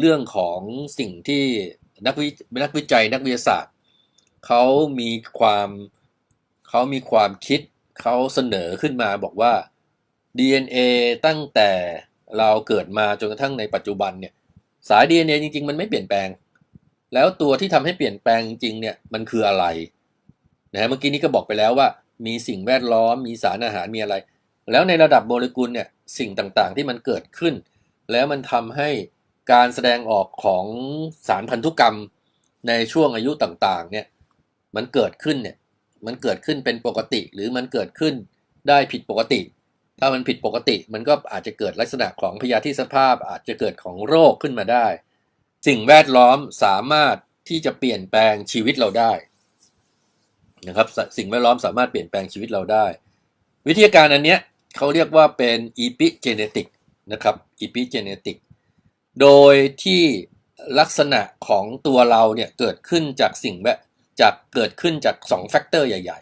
เรื่องของสิ่งที่นักวินักวิจัยนักวิทยาศาสตร์เขามีความเขามีความคิดเขาเสนอขึ้นมาบอกว่า DNA ตั้งแต่เราเกิดมาจนกระทั่งในปัจจุบันเนี่ยสาย DNA จริง ๆ มันไม่เปลี่ยนแปลง แล้วตัวที่ทำให้เปลี่ยนแปลงจริงๆเนี่ยมันคืออะไรนะฮะเมื่อกี้นี้ก็บอกไปแล้วว่า มีสิ่งแวดล้อมมีสารอาหารมีอะไร แล้วในระดับโมเลกุลเนี่ยสิ่งต่างๆที่มันเกิดขึ้น แล้วมันทำให้ การแสดงออกของสารพันธุกรรมในช่วงอายุต่างๆเนี่ยมันเกิดขึ้นเนี่ยมันเกิดขึ้นเป็นปกติหรือมันเกิดขึ้นได้ผิดปกติ ถ้ามันผิดปกติ มันก็อาจจะเกิดลักษณะของพยาธิสภาพ อาจจะเกิดของโรคขึ้นมาได้ สิ่งแวดล้อมสามารถที่จะเปลี่ยนแปลงชีวิตเราได้นะครับสิ่งแวดล้อมสามารถเปลี่ยนแปลงชีวิตเราได้ วิธีการอันเนี้ยเขาเรียกว่าเป็น epigenetic นะครับ epigenetic โดยที่ลักษณะของตัวเราเนี่ยเกิดขึ้นจากสิ่งแวดจากเกิดขึ้นจาก2แฟกเตอร์ใหญ่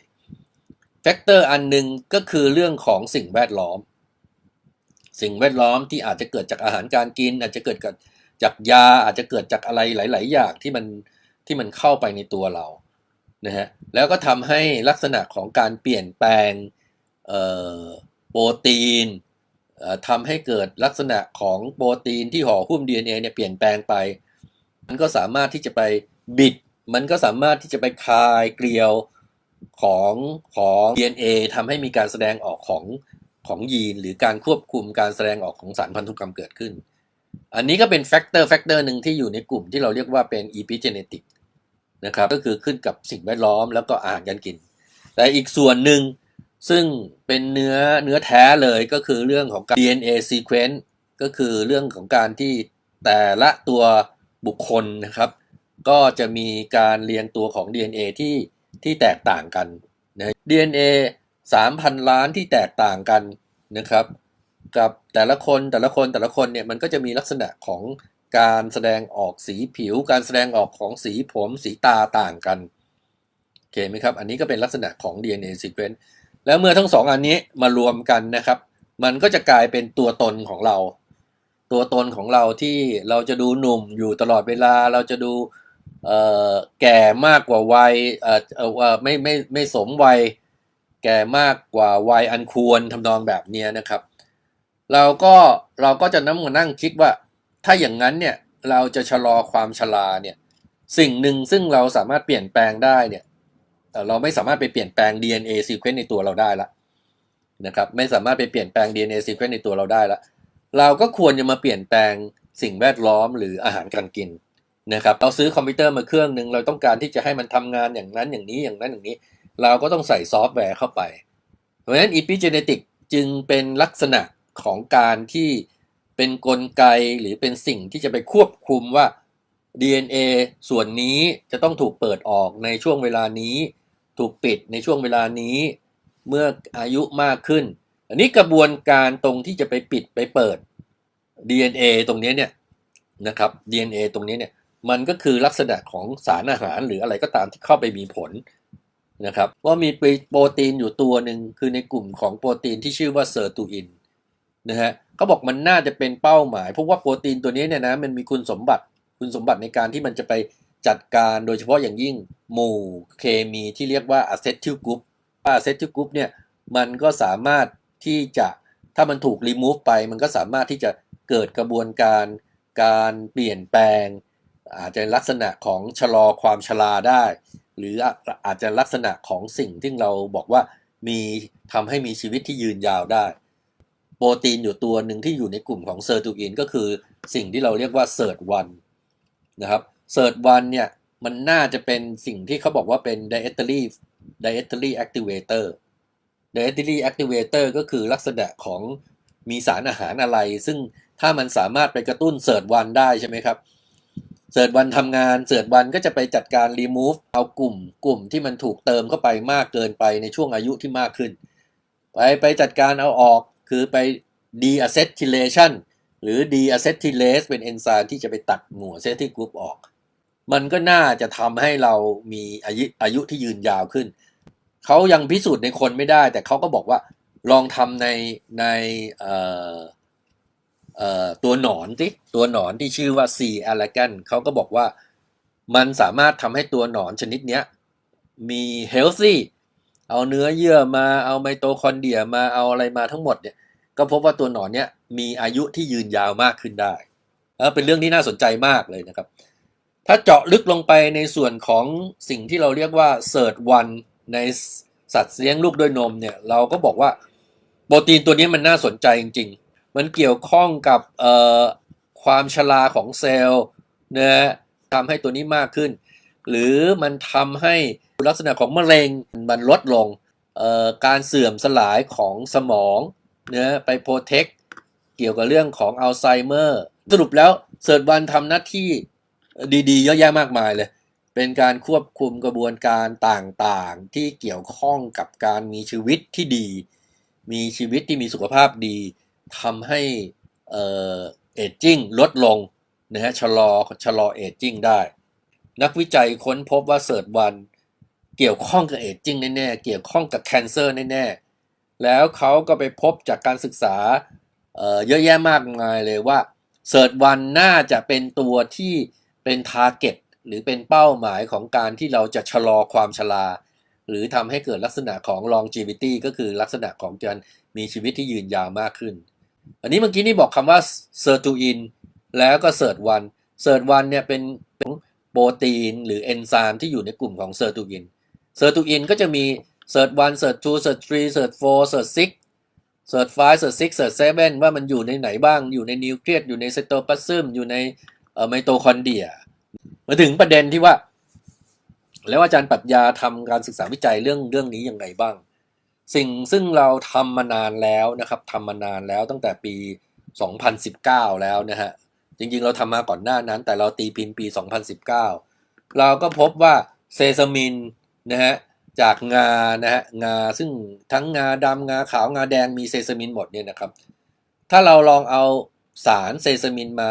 ๆแฟกเตอร์อันหนึ่งก็คือเรื่องของสิ่งแวดล้อม สิ่งแวดล้อมที่อาจจะเกิดจากอาหารการกิน อาจจะเกิดจากยาอาจจะเกิดจากอะไรหลาย ๆ อย่างที่มันที่มันเข้าไปในตัวเรานะฮะแล้วก็ทำให้ลักษณะของการเปลี่ยนแปลงโปรตีน ทำให้เกิดลักษณะของโปรตีนที่ห่อหุ้ม DNA เนี่ยเปลี่ยนแปลงไป มันก็สามารถที่จะไปบิด มันก็สามารถที่จะไปคลายเกลียวของของ DNA ทำให้มีการแสดงออกของของยีน หรือการควบคุมการแสดงออกของสารพันธุกรรมเกิดขึ้น อันนี้ก็เป็นแฟกเตอร์แฟกเตอร์หนึ่งที่อยู่ในกลุ่มที่เราเรียกว่าเป็น epigenetic นะครับ ก็คือขึ้นกับสิ่งแวดล้อมแล้วก็อาหารการกิน แต่อีกส่วนหนึ่ง ซึ่งเป็นเนื้อเนื้อแท้เลยก็คือเรื่องของการ DNA sequence ก็คือเรื่องของการที่แต่ละตัวบุคคลนะครับ ก็จะมีการเรียงตัวของ DNA ที่ที่แตกต่างกันนะ DNA 3,000 ล้านที่แตกต่างกันนะครับ กับแต่ละคนแต่ละคนแต่ละคนเนี่ยมันก็จะมีลักษณะของการแสดงออกสีผิว การแสดงออกของสีผมสีตาต่างกันโอเคไหมครับ อันนี้ก็เป็นลักษณะของ DNA sequence แล้วเมื่อทั้งสองอันนี้มารวมกันนะครับ มันก็จะกลายเป็นตัวตนของเรา ตัวตนของเราที่เราจะดูหนุ่มอยู่ตลอดเวลา เราจะดูแก่มากกว่าวัยไม่ไม่ไม่สมวัย แก่มากกว่าวัยอันควรทำนองแบบนี้นะครับ เราก็เราก็จะนั่งมานั่งคิดว่า ถ้าอย่างนั้นเนี่ยเราจะชะลอความชราเนี่ย สิ่งหนึ่งซึ่งเราสามารถเปลี่ยนแปลงได้เนี่ย เราไม่สามารถไปเปลี่ยนแปลง DNA sequence ในตัวเราได้ละนะครับไม่สามารถไปเปลี่ยนแปลง DNA sequence ในตัวเราได้ละเราก็ควรจะมาเปลี่ยนแปลงสิ่งแวดล้อมหรืออาหารการกินนะครับเราซื้อคอมพิวเตอร์มาเครื่องหนึ่งเราต้องการที่จะให้มันทำงานอย่างนั้นอย่างนี้อย่างนั้นอย่างนี้ เราก็ต้องใส่ซอฟต์แวร์เข้าไป เพราะฉะนั้น epigenetic จึงเป็นลักษณะของการที่เป็นนกลไกหรือเป็นสิ่งที่จะไปควบคุมว่า DNA ส่วนนี้จะต้องถูกเปิดออกในช่วงเวลานี้ ถูกปิดในช่วงเวลานี้เมื่ออายุมากขึ้น อันนี้กระบวนการตรงที่จะไปปิดไปเปิด DNA ตรงนี้เนี่ยนะครับ DNA ตรงนี้เนี่ยมันก็คือลักษณะของสารอาหารหรืออะไรก็ตามที่เข้าไปมีผลนะครับว่ามีโปรตีนอยู่ตัวหนึ่งคือในกลุ่มของโปรตีนที่ชื่อว่าเซอร์ตูอินนะฮะเขาบอกมันน่าจะเป็นเป้าหมาย เพราะว่าโปรตีนตัวนี้เนี่ยนะมันมีคุณสมบัติคุณสมบัติในการที่มันจะไป จัดการโดยเฉพาะอย่างยิ่งหมู่เคมีที่เรียกว่าอะเซทิลกรุ๊ปอะเซทิลกรุ๊ปเนี่ยมันก็สามารถที่จะถ้ามันถูกรีมูฟไป มันก็สามารถที่จะเกิดกระบวนการการเปลี่ยนแปลง อาจจะลักษณะของชะลอความชราได้ หรืออาจจะลักษณะของสิ่งที่เราบอกว่ามีทำให้มีชีวิตที่ยืนยาวได้ โปรตีนอยู่ตัวหนึ่งที่อยู่ในกลุ่มของเซอร์ตูอินก็คือสิ่งที่เราเรียกว่าเซิร์ตวันนะครับ เซิร์ตวันเนี่ยมันน่าจะเป็นสิ่งที่เขาบอกว่าเป็น dietary dietary activator dietary activator ก็คือลักษณะของมีสารอาหารอะไร ซึ่งถ้ามันสามารถไปกระตุ้นเซิร์ตวันได้ใช่ไหมครับเซิร์ตวันทำงานเซิร์ตวันก็จะไปจัดการ remove เอากลุ่ม กลุ่มที่มันถูกเติมเข้าไปมากเกินไปในช่วงอายุที่มากขึ้น ไปไปจัดการเอาออกคือไป deacetylation หรือ deacetylase เป็นเอนไซม์ที่จะไปตัดหมู่เซติกรุ๊ปออก มันก็น่าจะทำให้เรามีอายุอายุที่ยืนยาวขึ้น เขายังพิสูจน์ในคนไม่ได้ แต่เขาก็บอกว่าลองทำในในเอ่อตัวหนอนสิตัวหนอนที่ชื่อว่า C. elegans เขาก็บอกว่ามันสามารถทำให้ตัวหนอนชนิดเนี้ยมี healthy เอาเนื้อเยื่อมาเอาไมโตคอนเดรียมาเอาอะไรมาทั้งหมดเนี่ยก็พบว่าตัวหนอนเนี้ยมีอายุที่ยืนยาวมากขึ้นได้เออเป็นเรื่องที่น่าสนใจมากเลยนะครับ ถ้าเจาะลึกลงไปในส่วนของสิ่งที่เราเรียกว่าเสิร์ตวันในสัตว์เลี้ยงลูกด้วยนมเนี่ย เราก็บอกว่าโปรตีนตัวนี้มันน่าสนใจจริง ๆ มันเกี่ยวข้องกับความชราของเซลล์นะทำให้ตัวนี้มากขึ้น หรือมันทำให้ลักษณะของมะเร็งมันลดลง การเสื่อมสลายของสมองเนะไปโปรเทคเกี่ยวกับเรื่องของอัลไซเมอร์ สรุปแล้วเสิร์ตวันทำหน้าที่ ดีๆ เยอะแยะมากมายเลย เป็นการควบคุมกระบวนการต่างๆ ที่เกี่ยวข้องกับการมีชีวิตที่ดี มีชีวิตที่มีสุขภาพดีทำให้เอ่อเอจจิ้งลดลงนะฮะชะลอชะลอเอจจิ้งได้ นักวิจัยค้นพบว่าเสิร์ตวันเกี่ยวข้องกับเอจจิ้งแน่ๆ เกี่ยวข้องกับแคนเซอร์แน่ๆ แล้วเขาก็ไปพบจากการศึกษาเอ่อเยอะแยะมากมายเลยว่าเสิร์ตวันน่าจะเป็นตัวที่ เป็นทาร์เก็ตหรือเป็นเป้าหมายของการที่เราจะชะลอความชราหรือทำให้เกิดลักษณะของ longevity ก็คือลักษณะของการมีชีวิตที่ยืนยาวมากขึ้น อันนี้เมื่อกี้นี่บอกคำว่า sirtuin แล้วก็ sirt1 sirt1 เนี่ยเป็นโปรตีนหรือเอนไซม์ที่อยู่ในกลุ่มของ sirtuin sirtuin ก็จะมี sirt1 sirt2 sirt3 sirt4 sirt6 sirt5 sirt6 sirt7 ว่ามันอยู่ในไหนบ้าง อยู่ในนิวเคลียสอยู่ในไซโตพลาซึมอยู่ใน เอ่อไมโตคอนเดียมาถึงประเด็นที่ว่า แล้วอาจารย์ปรัชญาทำการศึกษาวิจัยเรื่องเรื่องนี้ยังไงบ้าง สิ่งซึ่งเราทำมานานแล้วนะครับทำมานานแล้วตั้งแต่ปี 2019 แล้วนะฮะจริงๆ เราทำมาก่อนหน้านั้น แต่เราตีพิมพ์ปี 2019 เราก็พบว่าเซซามินนะฮะจากงานะฮะงาซึ่งทั้งงาดำงาขาวงาแดงมีเซซามินหมดเนี่ยนะครับ ถ้าเราลองเอาสารเซซามินมา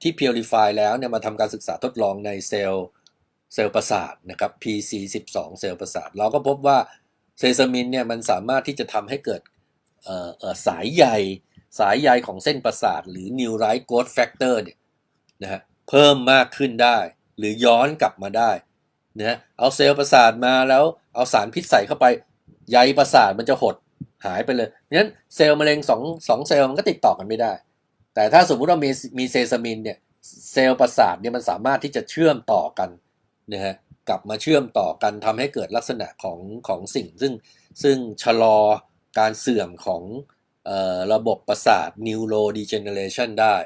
ที่ purify แล้วเนี่ยมาทำการศึกษาทดลองในเซลล์เซลล์ประสาทนะครับ PC12 เซลล์ประสาท เราก็พบว่าเซซามินเนี่ยมันสามารถที่จะทำให้เกิดสายใยสายใยของเส้นประสาท หรือ neurite growth factor เนี่ยนะฮะเพิ่มมากขึ้นได้ หรือย้อนกลับมาได้นะฮะเอาเซลล์ประสาทมาแล้วเอาสารพิษใส่เข้าไปใยประสาทมันจะหดหายไปเลยงั้นเซลล์มะเร็งสองสองเซลล์มันก็ติดต่อกันไม่ได้ แต่ถ้าสมมุติเรามีมีเซซามินเนี่ยเซลล์ประสาทเนี่ยมันสามารถที่จะเชื่อมต่อกันนะฮะกลับมาเชื่อมต่อกันทำให้เกิดลักษณะของของสิ่ง ซึ่งซึ่งชะลอการเสื่อมของออระบบประสาท neurodegeneration ได้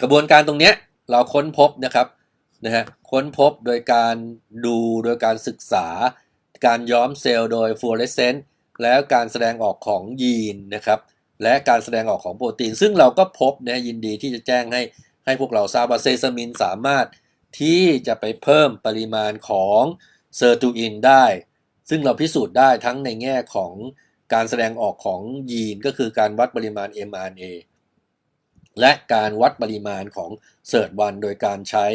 กระบวนการตรงเนี้ยเราค้นพบนะครับนะฮะค้นพบโดยการดูโดยการศึกษา การย้อมเซลล์โดยฟลูออเรสเซนต์แล้วการแสดงออกของยีนนะครับ และการแสดงออกของโปรตีน ซึ่งเราก็พบนะยินดีที่จะแจ้งให้ให้พวกเราทราบว่าเซซามินสามารถที่จะไปเพิ่มปริมาณของเซอร์ตูอินได้ ซึ่งเราพิสูจน์ได้ทั้งในแง่ของการแสดงออกของยีนก็คือการวัดปริมาณ mRNA และการวัดปริมาณของเซิร์ตวันโดยการใช้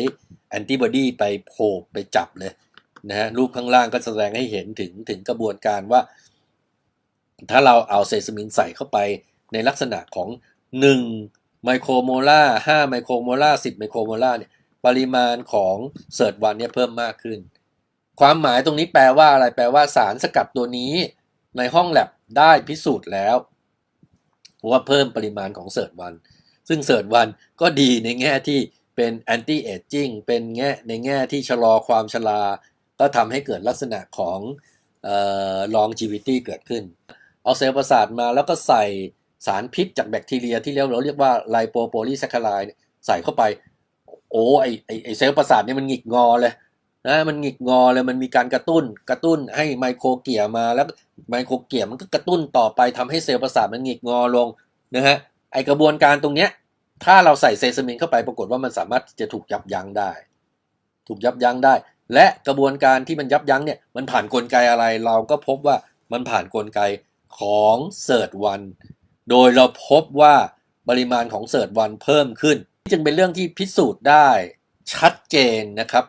แอนติบอดีไปโผบไปจับเลยนะฮะรูปข้างล่างก็แสดงให้เห็นถึงถึงกระบวนการว่า ถ้าเราเอาเซซามินใส่เข้าไป ในลักษณะของ1ไมโครโมลาร์5ไมโครโมลาร์10ไมโครโมลาร์เนี่ยปริมาณของเซิร์ตวันเนี่ยเพิ่มมากขึ้น ความหมายตรงนี้แปลว่าอะไรแปลว่าสารสกัดตัวนี้ ในห้องแลบได้พิสูจน์แล้ว ว่าเพิ่มปริมาณของเซิร์ตวันซึ่งเซิร์ตวันก็ดีในแง่ที่เป็นแอนตี้เอจจิ้งเป็นแง่ในแง่ที่ชะลอความชราก็ทำให้เกิดลักษณะของเอ่อ longevity เกิดขึ้น เอาเซลล์ประสาทมาแล้วก็ใส่ สารพิษจากแบคทีเรียที่เรียกเราเรียกว่าไลโปโพลีแซคคาไลด์ใส่เข้าไป โอ้ไอไอเซลล์ประสาทเนี่ยมันหงิกงอเลยนะมันหงิกงอเลยมันมีการกระตุ้นกระตุ้นให้ไมโครเกียมาแล้วไมโครเกียมันก็กระตุ้นต่อไปทำให้เซลล์ประสาทมันหงิกงอลงนะฮะไอกระบวนการตรงเนี้ยถ้าเราใส่เซซามินเข้าไปปรากฏว่ามันสามารถจะถูกยับยั้งได้ ถูกยับยั้งได้ และกระบวนการที่มันยับยั้งเนี่ยมันผ่านกลไกอะไรเราก็พบว่ามันผ่านกลไกของเสิร์ตวัน โดยเราพบว่าปริมาณของเสิร์ชวันเพิ่มขึ้นนี่จึงเป็นเรื่องที่พิสูจน์ได้ชัดเจนนะครับ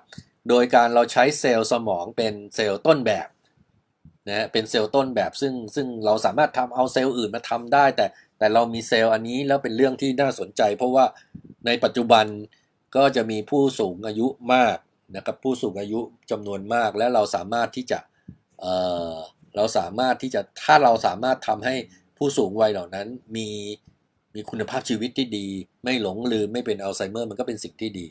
โดยการเราใช้เซลล์สมองเป็นเซลล์ต้นแบบนะเป็นเซลล์ต้นแบบซึ่งซึ่งเราสามารถทำเอาเซลล์อื่นมาทำได้ แต่แต่เรามีเซลล์อันนี้แล้วเป็นเรื่องที่น่าสนใจ เพราะว่าในปัจจุบันก็จะมีผู้สูงอายุมากนะครับผู้สูงอายุจำนวนมากและเราสามารถที่จะเเราสามารถที่จะถ้าเราสามารถทำให้ ผู้สูงวัยเหล่านั้นมีมีคุณภาพชีวิตที่ดี ไม่หลงลืมไม่เป็นอัลไซเมอร์มันก็เป็นสิ่งที่ดี